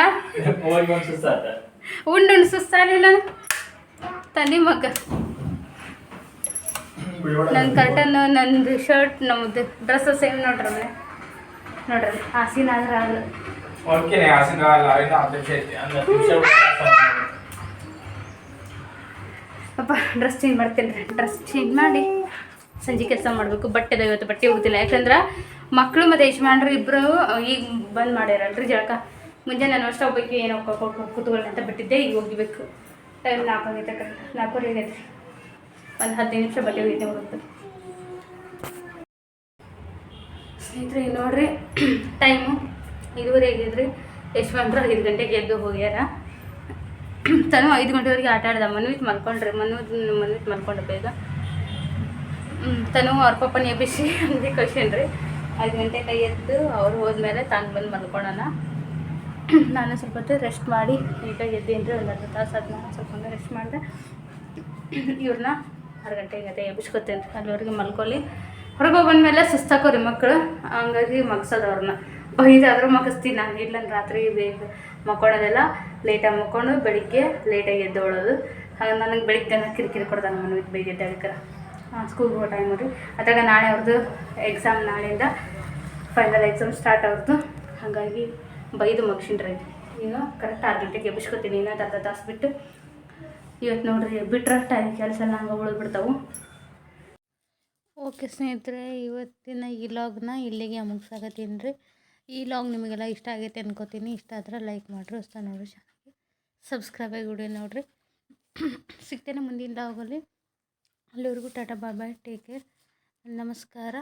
ಉಂಡು ಉಂಡು ಸುಸ್ತಾಗಲಿಲ್ಲ ತನಿ ಮಗ ನನ್ನ ಕರ್ಟನ್ ನಂದು ಶರ್ಟ್ ನಮ್ಮದು ಡ್ರೆಸ್ ಸೇಮ್ ನೋಡ್ರಿ ನೋಡ್ರಿ ಹಾಸಿನ ಆದ್ರೆ ಅಪ್ಪ ಡ್ರೆಸ್ ಚೇಂಜ್ ಮಾಡ್ತೇನೆ ರೀ ಡ್ರೆಸ್ ಚೇಂಜ್ ಮಾಡಿ ಸಂಜೆ ಕೆಲಸ ಮಾಡಬೇಕು, ಬಟ್ಟೆದ ಇವತ್ತು ಬಟ್ಟೆ ಹೋಗುದಿಲ್ಲ ಯಾಕಂದ್ರೆ ಮಕ್ಕಳು ಮತ್ತು ಯಜಮಾನ್ರು ಇಬ್ಬರು ಈಗ ಬಂದ್ ಮಾಡ್ಯಾರಲ್ರಿ ಜಳಕ. ಮುಂಜಾನೆ ನಾನು ಅಷ್ಟು ಹೋಗ್ಬೇಕು, ಏನೋ ಕೂತ್ಕೊಳ್ಳಿ ಅಂತ ಬಿಟ್ಟಿದ್ದೆ, ಈಗ ಹೋಗಿಬೇಕು. ಟೈಮ್ ನಾಲ್ಕು ಆಗೈತೆ ನಾಲ್ಕೂವರೆ ಆಗೈತೆ. ಒಂದು ಹದಿನೈದು ನಿಮಿಷ ಬಟ್ಟೆ ಹೋಗಿದ್ದೆ ಹೋಗುತ್ತೆ ಸ್ನೇಹಿತರೆ ನೋಡ್ರಿ, ಟೈಮು. ಐದುವರೆ ಇದ್ರಿ ಯಶವಂತರು ಐದು ಗಂಟೆಗೆ ಎದ್ದು ಹೋಗ್ಯಾರ. ತನು ಐದು ಗಂಟೆವರೆಗೆ ಆಟ ಆಡ್ದ. ಮನ್ವಿತ್ ಮಲ್ಕೊಂಡ್ರಿ, ಮನ್ವಿತ್ ಮನ್ವಿತ್ ಮಲ್ಕೊಂಡ ಬೇಗ ತನು ಅವ್ರ ಪಪ್ಪನ ಎಬ್ಬಿಸಿ ಹಂಗೆ ಕಳ್ಸೇನ್ರಿ ಐದು ಗಂಟೆ ಕೈ ಎದ್ದು ಅವ್ರು ಹೋದ್ಮೇಲೆ ತಾನು ಬಂದು ಮಲ್ಕೊಳ್ಳೋಣ ನಾನು ಸ್ವಲ್ಪ ಹೊತ್ತು ರೆಸ್ಟ್ ಮಾಡಿ ನೀಟಾಗಿ ಎದ್ದೇನ್ರಿ ಒಂದು ಅರ್ಧ ತಾಸು ಅದ್ನ ಸ್ವಲ್ಪ ರೆಸ್ಟ್ ಮಾಡಿದೆ. ಇವ್ರನ್ನ ಆರು ಗಂಟೆಗೆ ಅದೇ ಎಬ್ಬಿಸ್ಕೊತೇನೆ ಅಲ್ಲಿವರೆಗೆ ಮಲ್ಕೊಳ್ಳಿ ಹೊರಗೆ ಬಂದಮೇಲೆ ಸುಸ್ತಾಕೋರಿ ಮಕ್ಕಳು ಹಂಗಾಗಿ ಮಗ್ಸೋದು ಅವ್ರನ್ನ. ಬೈದಾದ್ರೂ ಮಗಿಸ್ತೀನಿ. ನಾನು ಇಲ್ಲಂದ್ರೆ ರಾತ್ರಿ ಬೇಗ ಮಕ್ಕೊಳ್ಳೋದೆಲ್ಲ ಲೇಟಾಗಿ ಮಕ್ಕೊಂಡು ಬೆಳಿಗ್ಗೆ ಲೇಟಾಗಿ ಎದ್ದೋಳೋದು ಹಾಗೆ ನನಗೆ ಬೆಳಿಗ್ಗೆ ತನಕ ಕಿರಿಕಿರಿ ಕೊಡ್ತಾನೆ ಮನೆ ಬೆಳಿಗ್ಗೆ ಎದ್ದಾಳಿಕರ ಸ್ಕೂಲ್ಗೆ ಹೋಗೋ ಟೈಮ್ ರೀ ಅದಾಗ ನಾಳೆ ಅವ್ರದ್ದು ಎಕ್ಸಾಮ್ ನಾಳೆಯಿಂದ ಫೈನಲ್ ಎಕ್ಸಾಮ್ ಸ್ಟಾರ್ಟ್ ಅವ್ರದ್ದು ಹಾಗಾಗಿ ಬೈದು ಮಗ್ಸಿನ್ರಿ ಈಗ ಕರೆಕ್ಟ್ ಆರು ಗಂಟೆಗೆ ಎಬ್ಬಿಸ್ಕೊತೀನಿ. ಇನ್ನೊಂದು ಅರ್ಧ ತಾಸು ಬಿಟ್ಟು ಇವತ್ತು ನೋಡ್ರಿ, ಬಿಟ್ರೆ ಟೈಮ್ ಕೆಲಸ ಎಲ್ಲ ಹಂಗೆ ಉಳಿದ್ಬಿಡ್ತಾವು ಓಕೆ ಸ್ನೇಹಿತರೆ, ಇವತ್ತಿನ ಈ ಲಾಗ್ನ ಇಲ್ಲಿಗೆ ಮುಗಿಸಾಕತ್ತೀನಿ ರೀ. ಈ ಲಾಗ್ ನಿಮಗೆಲ್ಲ ಇಷ್ಟ ಆಗೈತೆ ಅನ್ಕೋತೀನಿ. ಇಷ್ಟ ಆದ್ರೆ ಲೈಕ್ ಮಾಡಿರಿ ಹೊಸ ನೋಡಿರಿ ಚೆನ್ನಾಗಿ ಸಬ್ಸ್ಕ್ರೈಬ್ ವಿಡಿಯೋ ನೋಡಿರಿ. ಸಿಗ್ತೇನೆ ಮುಂದಿನ ಲಾಗಲ್ಲಿ ಅಲ್ಲಿವರೆಗೂ tata, bye bye take care ನಮಸ್ಕಾರ.